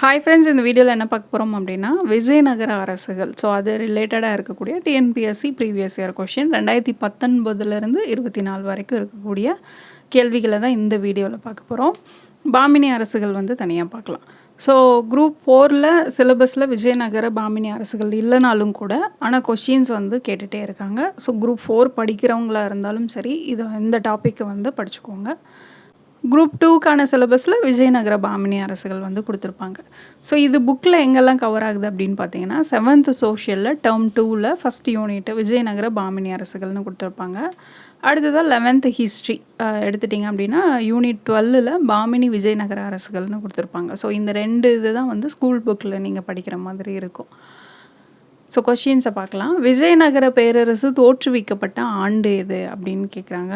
Hi friends இந்த வீடியோவில் என்ன பார்க்க போகிறோம் அப்படின்னா விஜயநகர அரசுகள். ஸோ அது ரிலேட்டடாக இருக்கக்கூடிய டிஎன்பிஎஸ்சி ப்ரீவியஸ் இயர் கொஷின் ரெண்டாயிரத்தி பத்தொன்பதுலேருந்து இருபத்தி நாலு வரைக்கும் இருக்கக்கூடிய கேள்விகளை தான் இந்த வீடியோவில் பார்க்க போகிறோம் பாமினி அரசுகள் வந்து தனியாக பார்க்கலாம். ஸோ குரூப் ஃபோரில் சிலபஸில் விஜயநகர பாமினி அரசுகள் இல்லைனாலும் கூட ஆனால் கொஷின்ஸ் வந்து கேட்டுகிட்டே இருக்காங்க. ஸோ குரூப் ஃபோர் படிக்கிறவங்களா இருந்தாலும் சரி இதை இந்த டாப்பிக்கை வந்து படிச்சுக்கோங்க. குரூப் டூக்கான சிலபஸில் விஜயநகர பாமினி அரசுகள் வந்து கொடுத்துருப்பாங்க. ஸோ இது புக்கில் எங்கெல்லாம் கவர் ஆகுது அப்படின்னு பார்த்தீங்கன்னா செவன்த் சோஷியலில் டேர்ம் டூவில் ஃபஸ்ட் யூனிட் விஜயநகர பாமினி அரசுகள்னு கொடுத்துருப்பாங்க. அடுத்ததாக லெவன்த் ஹிஸ்ட்ரி எடுத்துட்டிங்க அப்படின்னா யூனிட் டுவெல்லில் பாமினி விஜயநகர அரசுகள்னு கொடுத்துருப்பாங்க. ஸோ இந்த ரெண்டு இது தான் வந்து ஸ்கூல் புக்கில் நீங்கள் படிக்கிற மாதிரி இருக்கும். ஸோ கொஷின்ஸை பார்க்கலாம். விஜயநகர பேரரசு தோற்றுவிக்கப்பட்ட ஆண்டு எது அப்படின்னு கேட்குறாங்க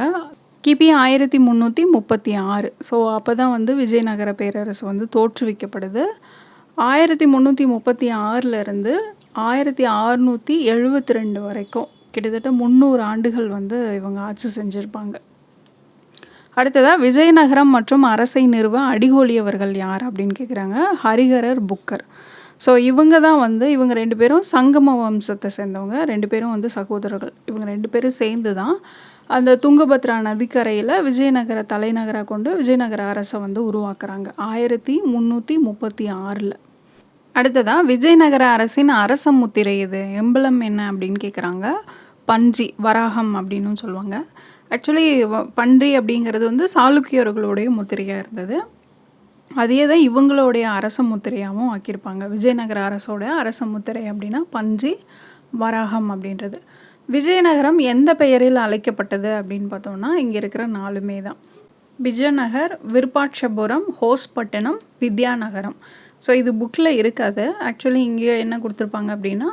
கிபி ஆயிரத்தி முந்நூற்றி முப்பத்தி ஆறு. ஸோ அப்போ தான் வந்து விஜயநகர பேரரசு வந்து தோற்றுவிக்கப்படுது. ஆயிரத்தி முந்நூற்றி முப்பத்தி ஆறிலிருந்து ஆயிரத்தி அறுநூற்றி எழுபத்தி ரெண்டு வரைக்கும் கிட்டத்தட்ட முந்நூறு ஆண்டுகள் வந்து இவங்க ஆட்சி செஞ்சுருப்பாங்க. அடுத்ததாக விஜயநகரம் மற்றும் அரசை நிறுவ அடிகோலியவர்கள் யார் அப்படின்னு கேட்குறாங்க ஹரிஹரர் புக்கர். ஸோ இவங்க தான் வந்து இவங்க ரெண்டு பேரும் சங்கம வம்சத்தை சேர்ந்தவங்க ரெண்டு பேரும் வந்து சகோதரர்கள். இவங்க ரெண்டு பேரும் சேர்ந்து தான் அந்த துங்கபத்ரா நதிக்கரையில் விஜயநகர தலைநகராக கொண்டு விஜயநகர அரசை வந்து உருவாக்குறாங்க. ஆயிரத்தி முந்நூற்றி முப்பத்தி ஆறில். அடுத்ததாக விஜயநகர அரசின் அரச முத்திரை இது. எம்பலம் என்ன அப்படின்னு கேட்குறாங்க பஞ்சி வராகம் அப்படின்னு சொல்லுவாங்க. ஆக்சுவலி பன்றி அப்படிங்கிறது வந்து சாளுக்கியர்களுடைய முத்திரையாக இருந்தது. அதே தான் இவங்களுடைய அரச முத்திரையாகவும் ஆக்கியிருப்பாங்க. விஜயநகர அரசோட அரச முத்திரை அப்படின்னா பஞ்சி வராகம் அப்படின்றது. விஜயநகரம் எந்த பெயரில் அழைக்கப்பட்டது அப்படின்னு பார்த்தோம்னா இங்கே இருக்கிற நாலுமே தான். விஜயநகர் விருப்பாட்சபுரம் ஹோஸ்பட்டினம் வித்யாநகரம். ஸோ இது புக்கில் இருக்காது. ஆக்சுவலி இங்கே என்ன கொடுத்துருப்பாங்க அப்படின்னா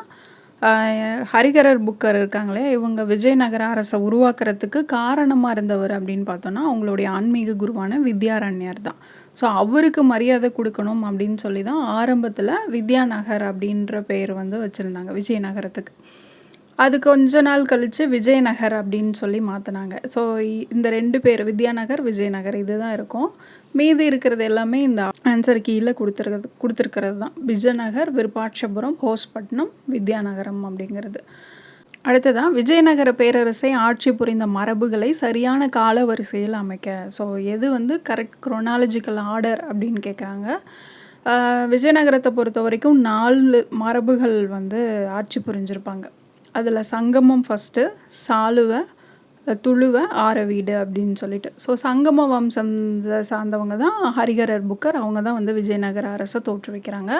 ஹரிகரர் புக்கர் இருக்காங்களே இவங்க விஜயநகர அரசை உருவாக்குறதுக்கு காரணமாக இருந்தவர் அப்படின்னு பார்த்தோன்னா அவங்களுடைய ஆன்மீக குருவான வித்யாரண்யர் தான். ஸோ அவருக்கு மரியாதை கொடுக்கணும் அப்படின்னு சொல்லி தான் ஆரம்பத்தில் வித்யாநகர் அப்படின்ற பெயர் வந்து வச்சுருந்தாங்க விஜயநகரத்துக்கு. அது கொஞ்ச நாள் கழித்து விஜயநகர் அப்படின்னு சொல்லி மாற்றினாங்க ஸோ இந்த ரெண்டு பேர் வித்யாநகர் விஜயநகர் இதுதான் இருக்கும். மீதி இருக்கிறது எல்லாமே இந்த ஆன்சர் கீழே கொடுத்துருக்கிறது கொடுத்துருக்கிறது தான். விஜயநகர் விருப்பாட்சபுரம் ஹோஸ்பட்டினம் வித்யாநகரம் அப்படிங்கிறது. அடுத்ததான் விஜயநகர பேரரசை ஆட்சி புரிந்த மரபுகளை சரியான கால வரிசையில் அமைக்க. ஸோ எது வந்து கரெக்ட் குரோனாலஜிக்கல் ஆர்டர் அப்படின்னு கேட்குறாங்க விஜயநகரத்தை பொறுத்த வரைக்கும் நாலு மரபுகள் வந்து ஆட்சி புரிஞ்சிருப்பாங்க. அதில் சங்கமம் ஃபஸ்ட்டு சாலுவ துளுவ ஆரவீடு அப்படின்னு சொல்லிட்டு. ஸோ சங்கம வம்சம் சார்ந்தவங்க தான் ஹரிகரர் புக்கர். அவங்க தான் வந்து விஜயநகர அரசை தோற்றுவிக்கிறாங்க.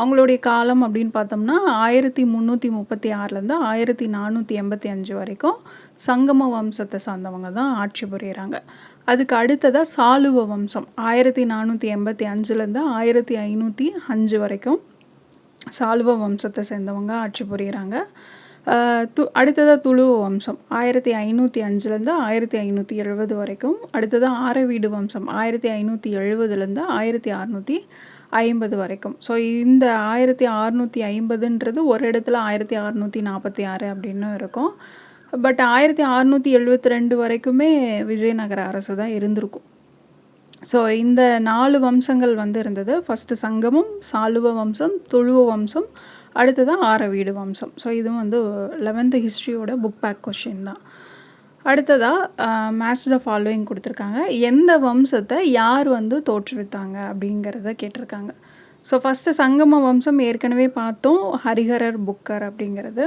அவங்களுடைய காலம் அப்படின்னு பார்த்தோம்னா ஆயிரத்தி முந்நூற்றி முப்பத்தி ஆறுலேருந்து ஆயிரத்தி நானூற்றி எண்பத்தி அஞ்சு வரைக்கும் சங்கம வம்சத்தை சார்ந்தவங்க தான் ஆட்சி புரியிறாங்க. அதுக்கு அடுத்ததாக சாலுவ வம்சம். ஆயிரத்தி நானூற்றி எண்பத்தி அஞ்சுலேருந்து ஆயிரத்தி ஐநூற்றி அஞ்சு வரைக்கும் சாலுவ வம்சத்தை சேர்ந்தவங்க ஆட்சி புரியிறாங்க. து அடுத்ததாக துளு வம்சம். ஆயிரத்தி ஐநூற்றி அஞ்சுலேருந்து ஆயிரத்தி ஐநூற்றி எழுபது வரைக்கும். அடுத்ததாக ஆரவீடு வம்சம். ஆயிரத்தி ஐநூற்றி எழுபதுலேருந்து ஆயிரத்தி அறநூற்றி ஐம்பது வரைக்கும். ஸோ இந்த ஆயிரத்தி அறநூற்றி ஐம்பதுன்றது ஒரு இடத்துல ஆயிரத்தி அறநூற்றி நாற்பத்தி ஆறு அப்படின்னு இருக்கும். பட் ஆயிரத்தி அறநூற்றி எழுபத்தி ரெண்டு வரைக்குமே விஜயநகர அரசு தான் இருந்திருக்கும். ஸோ இந்த நாலு வம்சங்கள் வந்து இருந்தது. ஃபஸ்ட்டு சங்கமம் சாலுவ வம்சம் துழுவ வம்சம் அடுத்ததான் ஆரவீடு வம்சம். ஸோ இதுவும் வந்து லெவன்த்து ஹிஸ்ட்ரியோட புக் பேக் கொஷின் தான். அடுத்ததாக மேட்ச் த ஃபாலோயிங் கொடுத்துருக்காங்க. எந்த வம்சத்தை யார் வந்து தோற்றுவித்தாங்க அப்படிங்கிறத கேட்டிருக்காங்க. ஸோ ஃபஸ்ட்டு சங்கம வம்சம் ஏற்கனவே பார்த்தோம். ஹரிஹரர் புக்கர் அப்படிங்கிறது.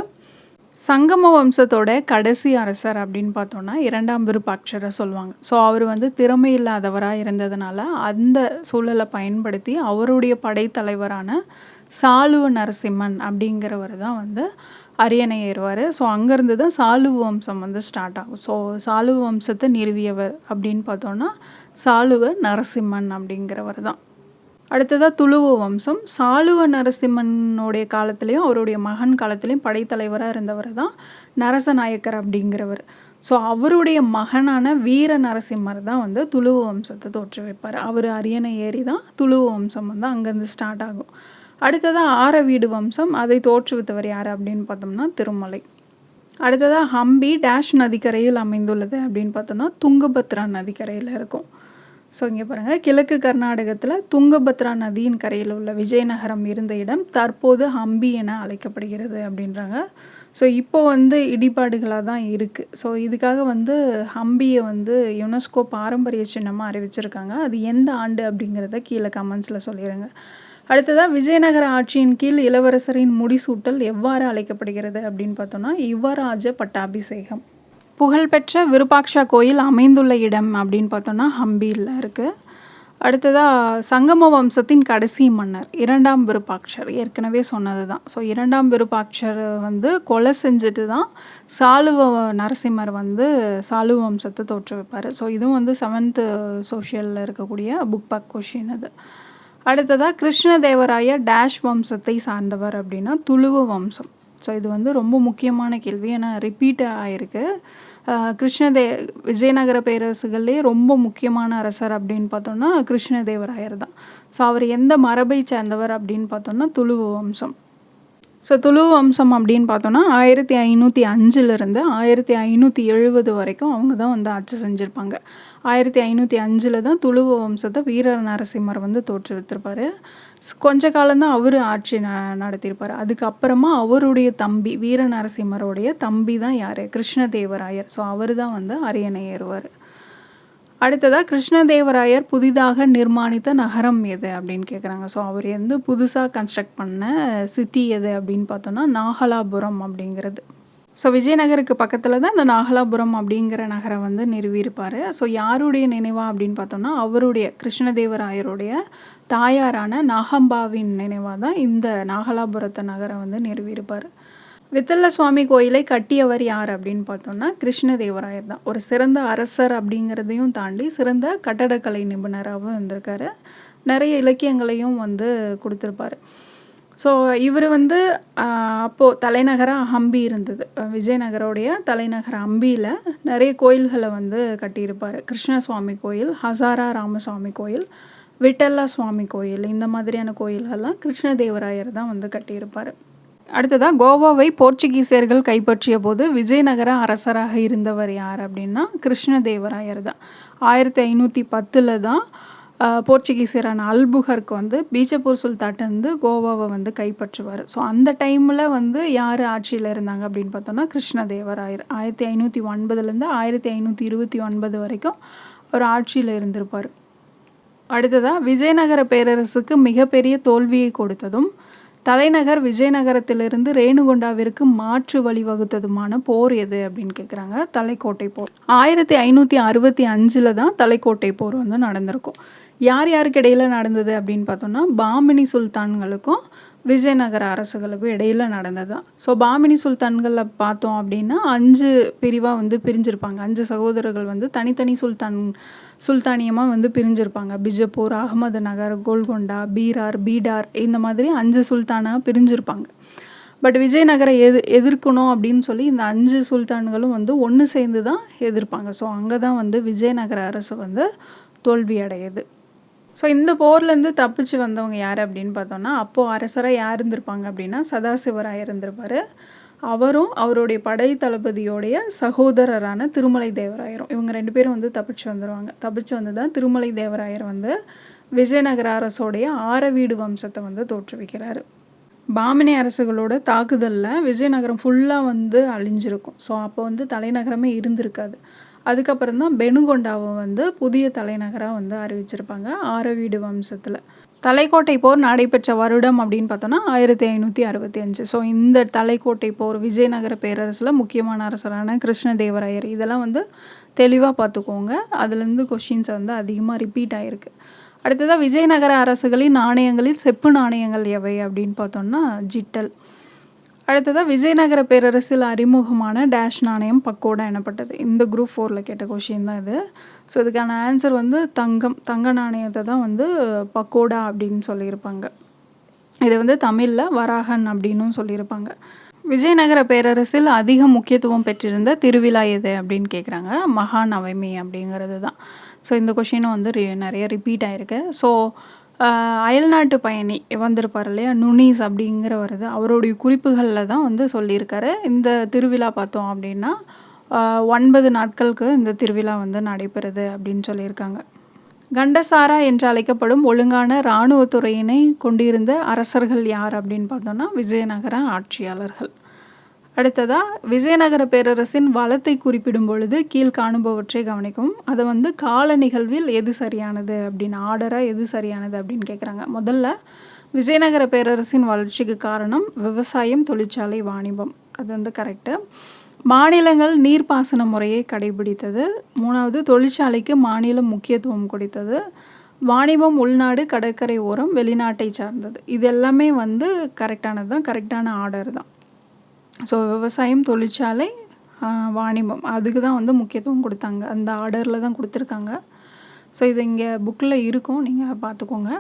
சங்கம வம்சத்தோட கடைசி அரசர் அப்படின்னு பார்த்தோன்னா இரண்டாம் விருப்பாட்சரை சொல்லுவாங்க. ஸோ அவர் வந்து திறமை இல்லாதவராக இருந்ததுனால அந்த சூழலை பயன்படுத்தி அவருடைய படைத்தலைவரான சாலுவ நரசிம்மன் அப்படிங்கிறவர் தான் வந்து அரியணை ஏறுவார். ஸோ அங்கேருந்து தான் சாலுவ வம்சம் வந்து ஸ்டார்ட் ஆகும். ஸோ சாலுவ வம்சத்தை நிறுவியவர் அப்படின்னு பார்த்தோன்னா சாலுவ நரசிம்மன் அப்படிங்கிறவர் தான். அடுத்ததாக துளுவ வம்சம். சாலுவ நரசிம்மனுடைய காலத்துலேயும் அவருடைய மகன் காலத்துலேயும் படைத்தலைவராக இருந்தவர் தான் நரசநாயக்கர் அப்படிங்கிறவர். ஸோ அவருடைய மகனான வீர நரசிம்மர் தான் வந்து துளுவ வம்சத்தை தோற்று வைப்பார் அவர் அரியணை ஏறி தான் துளுவ வம்சம் வந்து அங்கேருந்து ஸ்டார்ட் ஆகும். அடுத்ததாக ஆரவீடு வம்சம் அதை தோற்றுவித்தவர் யார் அப்படின்னு பார்த்தோம்னா திருமலை. அடுத்ததாக ஹம்பி டேஷ் நதிக்கரையில் அமைந்துள்ளது அப்படின்னு பார்த்தோம்னா துங்கபத்ரா நதிக்கரையில் இருக்கும். ஸோ இங்கே பாருங்கள் கிழக்கு கர்நாடகத்தில் துங்கபத்ரா நதியின் கரையில் உள்ள விஜயநகரம் இருந்த இடம் தற்போது ஹம்பி என அழைக்கப்படுகிறது அப்படின்றாங்க. ஸோ இப்போ வந்து இடிபாடுகளாக தான் இருக்குது ஸோ இதுக்காக வந்து ஹம்பியை வந்து யுனெஸ்கோ பாரம்பரிய சின்னமாக அறிவிச்சிருக்காங்க. அது எந்த ஆண்டு அப்படிங்கிறத கீழே கமெண்ட்ஸில் சொல்லிடுங்க அடுத்ததாக விஜயநகர ஆட்சியின் கீழ் இளவரசரின் முடிசூட்டல் எவ்வாறு அழைக்கப்படுகிறது அப்படின்னு பார்த்தோன்னா யுவராஜ பட்டாபிஷேகம். புகழ்பெற்ற விருப்பாக்ஷா கோயில் அமைந்துள்ள இடம் அப்படின்னு பார்த்தோன்னா ஹம்பியில் இருக்குது அடுத்ததாக சங்கம வம்சத்தின் கடைசி மன்னர் இரண்டாம் விருப்பாட்சர் ஏற்கனவே சொன்னது தான் ஸோ இரண்டாம் விருப்பாட்சர் வந்து கொலை செஞ்சுட்டு தான் சாலுவ நரசிம்மர் வந்து சாலுவ வம்சத்தை தோற்றுவிப்பார். ஸோ இதுவும் வந்து செவன்த்து சோஷியலில் இருக்கக்கூடிய புக் பேக் கொஷின் அது அடுத்ததாக கிருஷ்ணதேவராய டேஷ் வம்சத்தை சார்ந்தவர் அப்படின்னா துளுவ வம்சம். ஸோ இது வந்து ரொம்ப முக்கியமான கேள்வி. ஏன்னா ரிப்பீட் ஆகிருக்கு கிருஷ்ணதே விஜயநகர பேரரசுகள்லேயே ரொம்ப முக்கியமான அரசர் அப்படின்னு பார்த்தோன்னா கிருஷ்ணதேவராயர் தான். ஸோ அவர் எந்த மரபை சேர்ந்தவர் அப்படின்னு பார்த்தோன்னா துளுவ வம்சம். ஸோ துளு வம்சம் அப்படின்னு பார்த்தோன்னா ஆயிரத்தி ஐநூற்றி அஞ்சுலேருந்து ஆயிரத்தி ஐநூற்றி எழுபது வரைக்கும் அவங்க தான் வந்து ஆட்சி செஞ்சுருப்பாங்க. ஆயிரத்தி ஐநூற்றி அஞ்சில் தான் துளுவ வம்சத்தை வீர நரசிம்மர் வந்து தோற்றுவித்திருப்பார். கொஞ்ச காலம்தான் அவர் ஆட்சி ந நடத்தியிருப்பார். அதுக்கப்புறமா அவருடைய தம்பி வீர நரசிம்மருடைய தம்பி தான் யார்? கிருஷ்ணதேவராயர். ஸோ அவர் தான் வந்து அரியணை ஏறுவார் அடுத்ததாக கிருஷ்ணதேவராயர் புதிதாக நிர்மாணித்த நகரம் எது அப்படின்னு கேட்குறாங்க ஸோ அவர் வந்து புதுசாக கன்ஸ்ட்ரக்ட் பண்ண சிட்டி எது அப்படின்னு பார்த்தோன்னா நாகலாபுரம் அப்படிங்கிறது. ஸோ விஜயநகருக்கு பக்கத்தில் தான் இந்த நாகலாபுரம் அப்படிங்கிற நகரம் வந்து நிறுவியிருப்பார். ஸோ யாருடைய நினைவா அப்படின்னு பார்த்தோம்னா அவருடைய கிருஷ்ணதேவராயருடைய தாயாரான நாகம்பாவின் நினைவாக தான் இந்த நாகலாபுரத்தை நகரம் வந்து நிறுவியிருப்பார். வித்தல்ல சுவாமி கோயிலை கட்டியவர் யார் அப்படின்னு பார்த்தோம்னா கிருஷ்ணதேவராயர் தான். ஒரு சிறந்த அரசர் அப்படிங்கிறதையும் தாண்டி சிறந்த கட்டடக்கலை நிபுணராகவும் இருந்திருக்காரு. நிறைய இலக்கியங்களையும் வந்து கொடுத்துருப்பாரு. ஸோ இவர் வந்து அப்போது தலைநகராக ஹம்பி இருந்தது. விஜயநகரோடைய தலைநகர் ஹம்பியில் நிறைய கோயில்களை வந்து கட்டியிருப்பார். கிருஷ்ணசுவாமி கோயில் ஹசாரா ராமசுவாமி கோயில் விட்டல்லா சுவாமி கோயில் இந்த மாதிரியான கோயில்கள்லாம் கிருஷ்ணதேவராயர் தான் வந்து கட்டியிருப்பார். அடுத்ததாக கோவாவை போர்ச்சுகீசியர்கள் கைப்பற்றிய போது விஜயநகர அரசராக இருந்தவர் யார் அப்படின்னா கிருஷ்ணதேவராயர் தான். ஆயிரத்தி ஐநூற்றி பத்தில் தான் போர்ச்சுகீசியரான அல்புகர்க்கு வந்து பீஜப்பூர் சுல்தாட்டை வந்து கோவாவை வந்து கைப்பற்றுவார். ஸோ அந்த டைமில் வந்து யார் ஆட்சியில் இருந்தாங்க அப்படின்னு பார்த்தோன்னா கிருஷ்ணதேவராயர். ஆயிரத்தி ஐநூற்றி ஒன்பதுலேருந்து ஆயிரத்தி ஐநூற்றி இருபத்தி ஒன்பது வரைக்கும் அவர் ஆட்சியில் இருந்திருப்பார். அடுத்ததாக விஜயநகர பேரரசுக்கு மிகப்பெரிய தோல்வியை கொடுத்ததும் தலைநகர் விஜயநகரத்திலிருந்து ரேணுகொண்டாவிற்கு மாற்று வழிவகுத்ததுமான போர் எது அப்படின்னு கேட்குறாங்க தலைக்கோட்டை போர். ஆயிரத்தி ஐநூற்றி அறுபத்தி அஞ்சில் தான் தலைக்கோட்டை போர் வந்து நடந்திருக்கும். யார் யாருக்கு இடையில் நடந்தது அப்படின்னு பார்த்தோம்னா பாமினி சுல்தான்களுக்கும் விஜயநகர அரசுகளுக்கும் இடையில் நடந்தது தான் ஸோ பாமினி சுல்தான்களில் பார்த்தோம் அப்படின்னா அஞ்சு பிரிவாக வந்து பிரிஞ்சிருப்பாங்க. அஞ்சு சகோதரர்கள் வந்து தனித்தனி சுல்தான் சுல்தானியமாக வந்து பிரிஞ்சிருப்பாங்க. பிஜப்பூர் அகமது நகர் கோல்கொண்டா பீரார் பீடார் இந்த மாதிரி அஞ்சு சுல்தானாக பிரிஞ்சிருப்பாங்க. பட் விஜயநகரை எது எதிர்க்கணும் அப்படின்னு சொல்லி இந்த அஞ்சு சுல்தான்களும் வந்து ஒன்று சேர்ந்து தான் எதிர்ப்பாங்க. ஸோ அங்கே தான் வந்து விஜயநகர அரசு வந்து தோல்வி அடையுது ஸோ இந்த போர்லேருந்து தப்பிச்சு வந்தவங்க யார் அப்படின்னு பார்த்தோன்னா அப்போது அரசராக யார் இருந்திருப்பாங்க அப்படின்னா சதாசிவராக இருந்திருப்பார். அவரும் அவருடைய படை தளபதியோடைய சகோதரரான திருமலை தேவராயரும். இவங்க ரெண்டு பேரும் வந்து தப்பிச்சு வந்துடுவாங்க தப்பிச்சு வந்து தான் திருமலை தேவராயர் வந்து விஜயநகர அரசோடைய ஆரவீடு வம்சத்தை வந்து தோற்றுவிக்கிறாரு. பாமினி அரசுகளோட தாக்குதலில் விஜயநகரம் ஃபுல்லாக வந்து அழிஞ்சிருக்கும். ஸோ அப்போ வந்து தலைநகரமே இருந்திருக்காது. அதுக்கப்புறம் தான் பெனுகொண்டாவை வந்து புதிய தலைநகராக வந்து அறிவிச்சிருப்பாங்க ஆரவீடு வம்சத்தில். தலைக்கோட்டை போர் நடைபெற்ற வருடம் அப்படின்னு பார்த்தோன்னா ஆயிரத்தி ஐநூற்றி அறுபத்தி அஞ்சு. ஸோ இந்த தலைக்கோட்டை போர் விஜயநகர பேரரசில் முக்கியமான அரசரான கிருஷ்ணதேவராயர். இதெல்லாம் வந்து தெளிவாக பார்த்துக்கோங்க. அதுலேருந்து கொஷின்ஸ் வந்து அதிகமாக ரிப்பீட் ஆகிருக்கு அடுத்ததாக விஜயநகர அரசுகளின் நாணயங்களில் செப்பு நாணயங்கள் எவை அப்படின்னு பார்த்தோம்னா ஜிட்டல். அடுத்ததாக விஜயநகர பேரரசில் அறிமுகமான டேஷ் நாணயம் பக்கோடா எனப்பட்டது. இந்த குரூப் ஃபோரில் கேட்ட கொஷின் தான் இது. ஸோ இதுக்கான ஆன்சர் வந்து தங்கம் தங்க நாணயத்தை தான் வந்து பக்கோடா அப்படின்னு சொல்லியிருப்பாங்க. இது வந்து தமிழில் வராகன் அப்படின்னும் சொல்லியிருப்பாங்க. விஜயநகர பேரரசில் அதிக முக்கியத்துவம் பெற்றிருந்த திருவிழா எது அப்படின்னு கேட்குறாங்க மகாநவமி அப்படிங்கிறது தான். ஸோ இந்த கொஷினும் வந்து நிறைய ரிப்பீட் ஆகிருக்கு ஸோ அயல்நாட்டு பயணி வந்திருப்பார் இல்லையா? நுனீஸ் அப்படிங்கிற இது. அவருடைய குறிப்புகளில் தான் வந்து சொல்லியிருக்காரு. இந்த திருவிழா பார்த்தோம் அப்படின்னா ஒன்பது நாட்களுக்கு இந்த திருவிழா வந்து நடைபெறுது அப்படின்னு சொல்லியிருக்காங்க. கண்டசாரா என்று அழைக்கப்படும் ஒழுங்கான இராணுவத்துறையினை கொண்டிருந்த அரசர்கள் யார் அப்படின்னு பார்த்தோம்னா விஜயநகர ஆட்சியாளர்கள். அடுத்ததாக விஜயநகர பேரரசின் வளத்தை குறிப்பிடும் பொழுது கீழ் காணுபவற்றை கவனிக்கும் அதை வந்து கால நிகழ்வில் எது சரியானது அப்படின்னு ஆர்டராக எது சரியானது அப்படின்னு கேட்குறாங்க முதல்ல விஜயநகர பேரரசின் வளர்ச்சிக்கு காரணம் விவசாயம் தொழிற்சாலை வாணிபம். அது வந்து கரெக்டு மாநிலங்கள் நீர்ப்பாசன முறையை கடைபிடித்தது. மூணாவது தொழிற்சாலைக்கு மாநிலம் முக்கியத்துவம் கொடுத்தது. வாணிபம் உள்நாடு கடற்கரை ஓரம் வெளிநாட்டை சார்ந்தது. இது எல்லாமே வந்து கரெக்டானது தான் கரெக்டான ஆர்டர் தான். ஸோ விவசாயம் தொழிற்சாலை வாணிபம். அதுக்கு தான் வந்து முக்கியத்துவம் கொடுத்தாங்க. அந்த ஆர்டரில் தான் கொடுத்துருக்காங்க. ஸோ இது இங்கே புக்கில் இருக்கும். நீங்கள் பார்த்துக்கோங்க.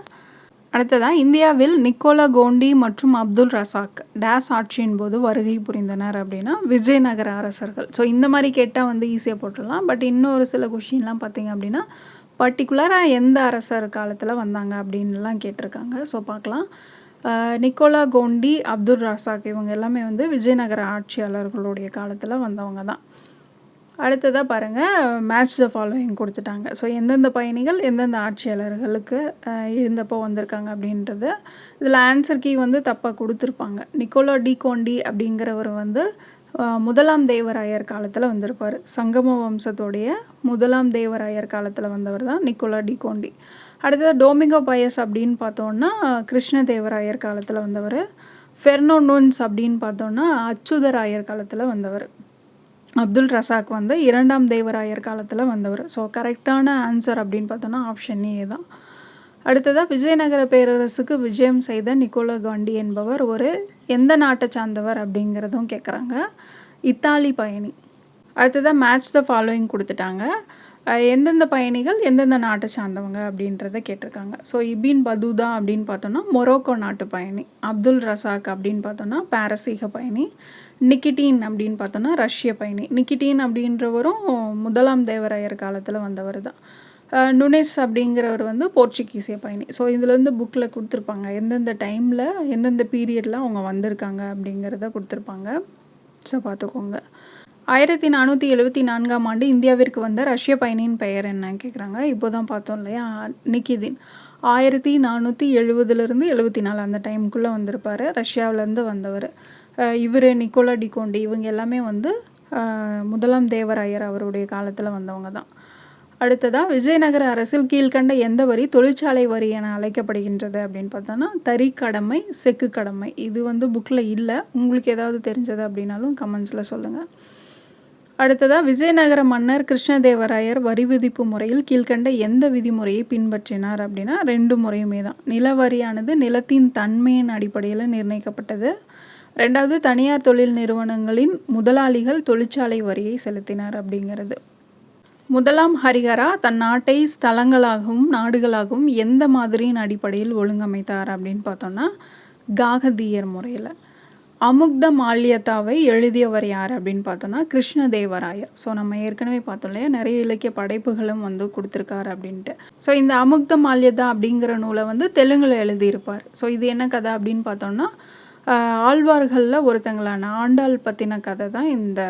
அடுத்ததாக இந்தியாவில் நிக்கோலா கோண்டி மற்றும் அப்துல் ரசாக் டேஸ் ஆட்சியின் போது வருகை புரிந்தனர் அப்படின்னா விஜயநகர அரசர்கள். ஸோ இந்த மாதிரி கேட்டால் வந்து ஈஸியாக போட்டுடலாம். பட் இன்னொரு சில கொஷின்லாம் பார்த்தீங்க அப்படின்னா பர்டிகுலராக எந்த அரசர் காலத்தில் வந்தாங்க அப்படின்லாம் கேட்டிருக்காங்க. ஸோ பார்க்கலாம். நிக்கோலா கோண்டி அப்துல் ராசாக் இவங்க எல்லாமே வந்து விஜயநகர ஆட்சியாளர்களுடைய காலத்தில் வந்தவங்க தான். அடுத்ததாக பாருங்கள் மேட்ச் த ஃபாலோயிங் கொடுத்துட்டாங்க. ஸோ எந்தெந்த பயணிகள் எந்தெந்த ஆட்சியாளர்களுக்கு இருந்தப்போ வந்திருக்காங்க அப்படின்றது இதில் ஆன்சர் கீ வந்து தப்பாக கொடுத்துருப்பாங்க. நிக்கோலா டி கோண்டி அப்படிங்கிறவர் வந்து முதலாம் தேவராயர் காலத்தில் வந்திருப்பார். சங்கம வம்சத்துடைய முதலாம் தேவராயர் காலத்தில் வந்தவர் தான் நிக்கோலா டி கோண்டி. அடுத்தது டோமிங்கோ பயஸ் அப்படின்னு பார்த்தோன்னா கிருஷ்ணதேவராயர் காலத்தில் வந்தவர். ஃபெர்னோ நூன்ஸ் அப்படின்னு பார்த்தோன்னா அச்சுதராயர் காலத்தில் வந்தவர். அப்துல் ரசாக் வந்து இரண்டாம் தேவராயர் காலத்தில் வந்தவர். ஸோ கரெக்டான ஆன்சர் அப்படின்னு பார்த்தோன்னா ஆப்ஷன் ஏ தான். அடுத்ததாக விஜயநகர பேரரசுக்கு விஜயம் செய்த நிக்கோலா காண்டி என்பவர் ஒரு எந்த நாட்டை சார்ந்தவர் அப்படிங்கிறதும் கேட்குறாங்க இத்தாலி பயணி. அடுத்ததாக மேட்ச் த ஃபாலோயிங் கொடுத்துட்டாங்க. எந்தெந்த பயணிகள் எந்தெந்த நாட்டை சார்ந்தவங்க அப்படின்றத கேட்டிருக்காங்க. ஸோ இபின் பதூதா அப்படின்னு பார்த்தோன்னா மொரோக்கோ நாட்டு பயணி அப்துல் ரசாக் அப்படின்னு பார்த்தோன்னா பாரசீக பயணி நிக்கிட்டீன் அப்படின்னு பார்த்தோன்னா ரஷ்ய பயணி. நிக்கிட்டீன் அப்படின்றவரும் முதலாம் தேவராயர் காலத்தில் வந்தவர் தான். நுனேஸ் அப்படிங்கிறவர் வந்து போர்ச்சுகீசிய பயணி. ஸோ இதில் வந்து புக்கில் கொடுத்துருப்பாங்க. எந்தெந்த டைமில் எந்தெந்த பீரியடில் அவங்க வந்திருக்காங்க அப்படிங்கிறத கொடுத்துருப்பாங்க. ஸோ பார்த்துக்கோங்க. ஆயிரத்தி நானூற்றி எழுபத்தி நான்காம் ஆண்டு இந்தியாவிற்கு வந்த ரஷ்ய பயணியின் பெயர் என்ன கேட்குறாங்க இப்போ தான் பார்த்தோம் இல்லையா? நிக்கிதின். ஆயிரத்தி நானூற்றி எழுபதுலேருந்து எழுபத்தி நாலு அந்த டைமுக்குள்ளே வந்திருப்பார். ரஷ்யாவிலேருந்து வந்தவர். இவர் நிக்கோலா டிகோண்டி இவங்க எல்லாமே வந்து முதலாம் தேவராயர் அவருடைய காலத்தில் வந்தவங்க தான். அடுத்ததாக விஜயநகர அரசில் கீழ்கண்ட எந்த வரி தொழிற்சாலை வரி என அழைக்கப்படுகின்றது அப்படின்னு பார்த்தோன்னா தறி கடமை செக்கு கடமை. இது வந்து புக்கில் இல்லை. உங்களுக்கு ஏதாவது தெரிஞ்சது அப்படின்னாலும் கமெண்ட்ஸில் சொல்லுங்கள் அடுத்ததாக விஜயநகர மன்னர் கிருஷ்ணதேவராயர் வரி விதிப்பு முறையில் கீழ்கண்ட எந்த விதிமுறையை பின்பற்றினார் அப்படின்னா ரெண்டு முறையுமே தான். நிலவரியானது நிலத்தின் தன்மையின் அடிப்படையில் நிர்ணயிக்கப்பட்டது. ரெண்டாவது தனியார் தொழில் நிறுவனங்களின் முதலாளிகள் தொழிற்சாலை வரியை செலுத்தினார் அப்படிங்கிறது. முதலாம் ஹரிஹரா தன் நாட்டை ஸ்தலங்களாகவும் நாடுகளாகவும் எந்த மாதிரியின் அடிப்படையில் ஒழுங்கமைத்தார் அப்படின்னு பார்த்தோன்னா காகதீயர் முறையில். அமுக்த மால்யதாவை எழுதியவர் யார் அப்படின்னு பார்த்தோன்னா கிருஷ்ணதேவராயர். ஸோ நம்ம ஏற்கனவே பார்த்தோம் இல்லையா? நிறைய இலக்கிய படைப்புகளும் வந்து கொடுத்துருக்காரு அப்படின்ட்டு. ஸோ இந்த அமுக்த மால்யதா அப்படிங்கிற நூலை வந்து தெலுங்கில் எழுதியிருப்பார். ஸோ இது என்ன கதை அப்படின்னு பார்த்தோம்னா ஆழ்வார்களில் ஒருத்தங்களான ஆண்டாள் பற்றின கதை தான் இந்த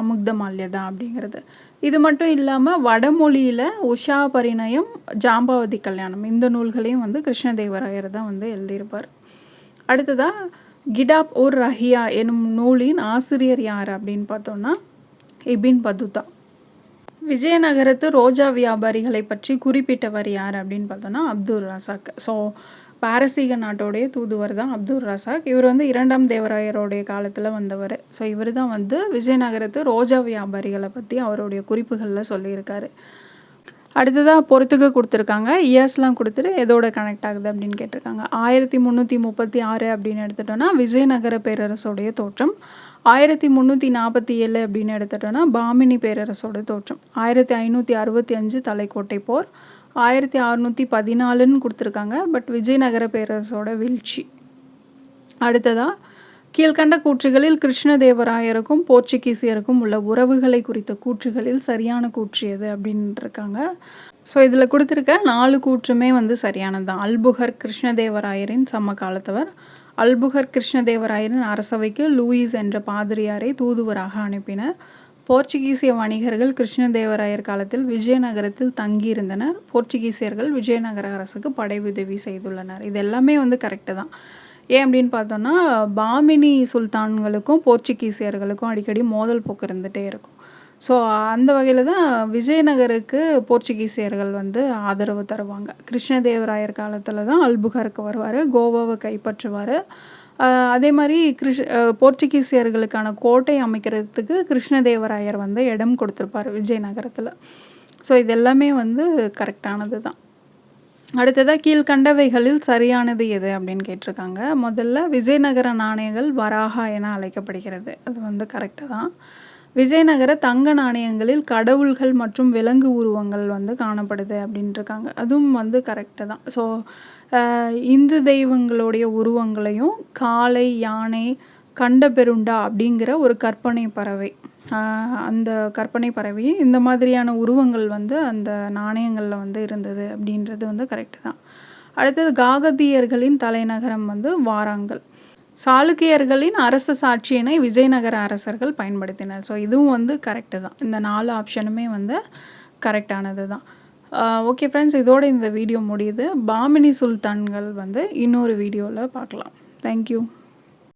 அமுக்த மால்யதா அப்படிங்கிறது. இது மட்டும் இல்லாமல் வடமொழியில் உஷா பரிணயம் ஜாம்பாவதி கல்யாணம் இந்த நூல்களையும் வந்து கிருஷ்ணதேவராயர் தான் வந்து எழுதியிருப்பார். அடுத்ததாக கிடாப் ஓர் ரஹியா எனும் நூலின் ஆசிரியர் யார் அப்படின்னு பார்த்தோன்னா இபின் பதுதா. விஜயநகரத்து ரோஜா வியாபாரிகளை பற்றி குறிப்பிட்டவர் யார் அப்படின்னு பார்த்தோன்னா அப்துல் ரசாக். ஸோ பாரசீக நாட்டோடைய தூதுவர் தான் அப்துல் ரசாக். இவர் வந்து இரண்டாம் தேவராயருடைய காலத்தில் வந்தவர். ஸோ இவர் தான் வந்து விஜயநகரத்து ரோஜா வியாபாரிகளை பற்றி அவருடைய குறிப்புகளில் சொல்லியிருக்காரு. அடுத்ததாக பொறுத்துக்கு கொடுத்துருக்காங்க. இயர்ஸ்லாம் கொடுத்துட்டு எதோட கனெக்ட் ஆகுது அப்படின்னு கேட்டிருக்காங்க. ஆயிரத்தி முந்நூற்றி முப்பத்தி ஆறு அப்படின்னு எடுத்துட்டோன்னா விஜயநகர பேரரசோடைய தோற்றம். ஆயிரத்தி முந்நூற்றி நாற்பத்தி ஏழு அப்படின்னு எடுத்துட்டோன்னா பாமினி பேரரசோட தோற்றம். ஆயிரத்தி ஐநூற்றி அறுபத்தி அஞ்சு தலைக்கோட்டை போர். ஆயிரத்தி அறநூற்றி பதினாலுன்னு கொடுத்துருக்காங்க. பட் விஜயநகர பேரரசோட வீழ்ச்சி. அடுத்ததாக கீழ்கண்ட கூற்றுகளில் கிருஷ்ணதேவராயருக்கும் போர்ச்சுகீசியருக்கும் உள்ள உறவுகளை குறித்த கூற்றுகளில் சரியான கூற்று எது அப்படின்னு இருக்காங்க ஸோ இதில் கொடுத்துருக்க நாலு கூற்றுமே வந்து சரியானது தான் அல்புகர் கிருஷ்ணதேவராயரின் சம காலத்தவர் அல்புகர் கிருஷ்ணதேவராயரின் அரசவைக்கு லூயிஸ் என்ற பாதிரியாரை தூதுவராக அனுப்பினர். போர்ச்சுகீசிய வணிகர்கள் கிருஷ்ணதேவராயர் காலத்தில் விஜயநகரத்தில் தங்கியிருந்தனர். போர்ச்சுகீசியர்கள் விஜயநகர அரசுக்கு படை உதவி செய்துள்ளனர். இது எல்லாமே வந்து கரெக்டு தான். ஏன் அப்படின்னு பார்த்தோன்னா பாமினி சுல்தான்களுக்கும் போர்ச்சுகீசியர்களுக்கும் அடிக்கடி மோதல் போக்கு இருந்துகிட்டே இருக்கும். ஸோ அந்த வகையில் தான் விஜயநகருக்கு போர்ச்சுகீசியர்கள் வந்து ஆதரவு தருவாங்க. கிருஷ்ணதேவராயர் காலத்தில் தான் அல்புகாருக்கு வருவார் கோவாவை கைப்பற்றுவார். அதே மாதிரி கிருஷ் போர்ச்சுகீசியர்களுக்கான கோட்டை அமைக்கிறதுக்கு கிருஷ்ணதேவராயர் வந்து இடம் கொடுத்துருப்பார் விஜயநகரத்தில். ஸோ இது எல்லாமே வந்து கரெக்டானது தான் அடுத்ததாக கீழ்கண்டவைகளில் சரியானது எது அப்படின்னு கேட்டிருக்காங்க. முதல்ல விஜயநகர நாணயங்கள் வராகா என அழைக்கப்படுகிறது. அது வந்து கரெக்டு தான். விஜயநகர தங்க நாணயங்களில் கடவுள்கள் மற்றும் விலங்கு உருவங்கள் வந்து காணப்படுது அப்படின்ட்டுருக்காங்க அதுவும் வந்து கரெக்டு தான். ஸோ இந்து தெய்வங்களுடைய உருவங்களையும் காளை யானை கண்டபெருண்டா அப்படிங்கிற ஒரு கற்பனை பறவை. அந்த கற்பனை பறவையும் இந்த மாதிரியான உருவங்கள் வந்து அந்த நாணயங்களில் வந்து இருந்தது அப்படின்றது வந்து கரெக்டு தான். அடுத்தது காகதியர்களின் தலைநகரம் வந்து வாராங்கல். சாளுக்கியர்களின் அரச சாட்சியினை விஜயநகர அரசர்கள் பயன்படுத்தினர். ஸோ இதுவும் வந்து கரெக்டு தான். இந்த நாலு ஆப்ஷனுமே வந்து கரெக்டானது தான். ஓகே ஃப்ரெண்ட்ஸ் இதோட இந்த வீடியோ முடியுது. பாமினி சுல்தான்கள் வந்து இன்னொரு வீடியோவில் பார்க்கலாம். தேங்க்யூ